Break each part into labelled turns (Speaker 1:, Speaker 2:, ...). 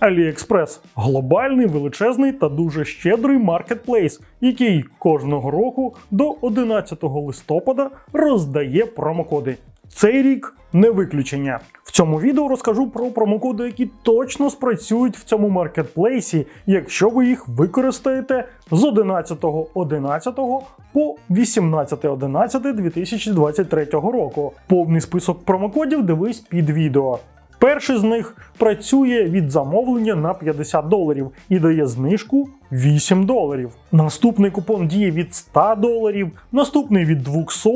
Speaker 1: AliExpress – глобальний, величезний та дуже щедрий маркетплейс, який кожного року до 11 листопада роздає промокоди. Цей рік не виключення. В цьому відео розкажу про промокоди, які точно спрацюють в цьому маркетплейсі, якщо ви їх використаєте з 11.11 по 18.11.2023 року. Повний список промокодів дивись під відео. Перший з них працює від замовлення на 50 доларів і дає знижку 8 доларів. Наступний купон діє від 100 доларів, наступний від 200,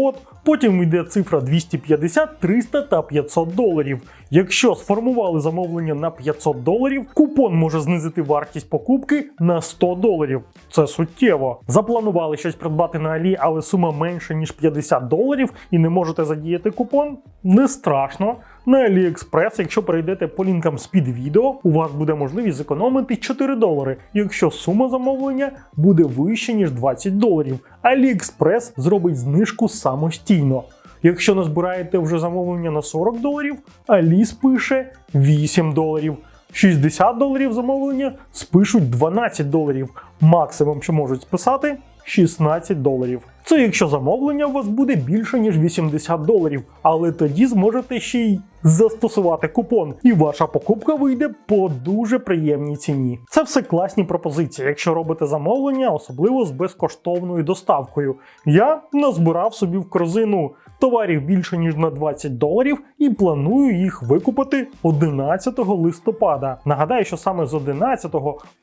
Speaker 1: потім йде цифра 250, 300 та 500 доларів. Якщо сформували замовлення на 500 доларів, купон може знизити вартість покупки на 100 доларів. Це суттєво. Запланували щось придбати на Алі, але сума менша ніж 50 доларів і не можете задіяти купон? Не страшно. На AliExpress, якщо перейдете по лінкам з під відео, у вас буде можливість зекономити 4 долари, якщо сума замовлення буде вища ніж 20 доларів. AliExpress зробить знижку самостійно. Якщо назбираєте вже замовлення на 40 доларів, Аліс пише 8 доларів. 60 доларів замовлення спишуть 12 доларів. Максимум, що можуть списати 16 доларів. Це якщо замовлення у вас буде більше ніж 80 доларів, але тоді зможете ще й застосувати купон, і ваша покупка вийде по дуже приємній ціні. Це все класні пропозиції, якщо робите замовлення, особливо з безкоштовною доставкою. Я назбирав собі в корзину товарів більше ніж на 20 доларів і планую їх викупити 11 листопада. Нагадаю, що саме з 11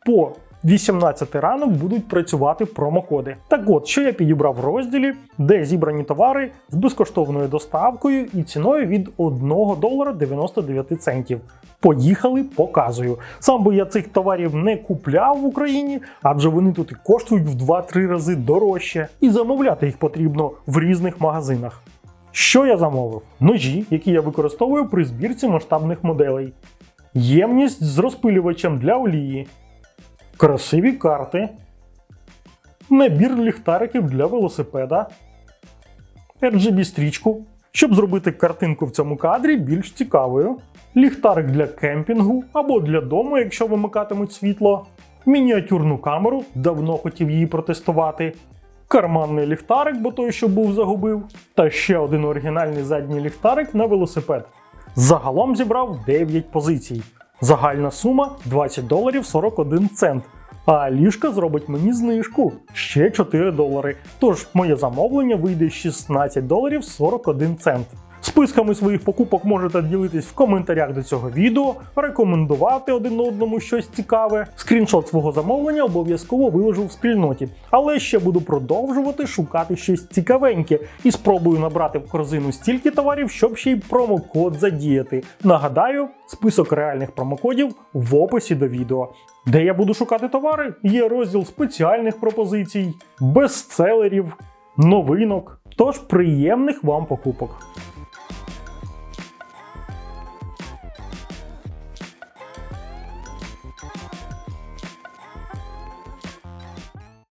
Speaker 1: по 18 ранок будуть працювати промокоди. Так от, що я підібрав розділі, де зібрані товари з безкоштовною доставкою і ціною від 1 долара 99 центів. Поїхали, показую. Сам би я цих товарів не купляв в Україні, адже вони тут і коштують в 2-3 рази дорожче, і замовляти їх потрібно в різних магазинах. Що я замовив? Ножі, які я використовую при збірці масштабних моделей, ємність з розпилювачем для олії, красиві карти, набір ліхтариків для велосипеда, RGB-стрічку, щоб зробити картинку в цьому кадрі більш цікавою, ліхтарик для кемпінгу або для дому, якщо вимикатимуть світло, мініатюрну камеру, давно хотів її протестувати, карманний ліхтарик, бо той, що був, загубив, та ще один оригінальний задній ліхтарик на велосипед. Загалом зібрав 9 позицій. Загальна сума 20 доларів 41 цент. А ліжка зробить мені знижку ще 4 долари. Тож моє замовлення вийде 16 доларів 41 цент. Списками своїх покупок можете ділитись в коментарях до цього відео, рекомендувати один одному щось цікаве. Скріншот свого замовлення обов'язково виложу в спільноті, але ще буду продовжувати шукати щось цікавеньке і спробую набрати в корзину стільки товарів, щоб ще й промокод задіяти. Нагадаю, список реальних промокодів в описі до відео. Де я буду шукати товари, є розділ спеціальних пропозицій, бестселерів, новинок. Тож приємних вам покупок!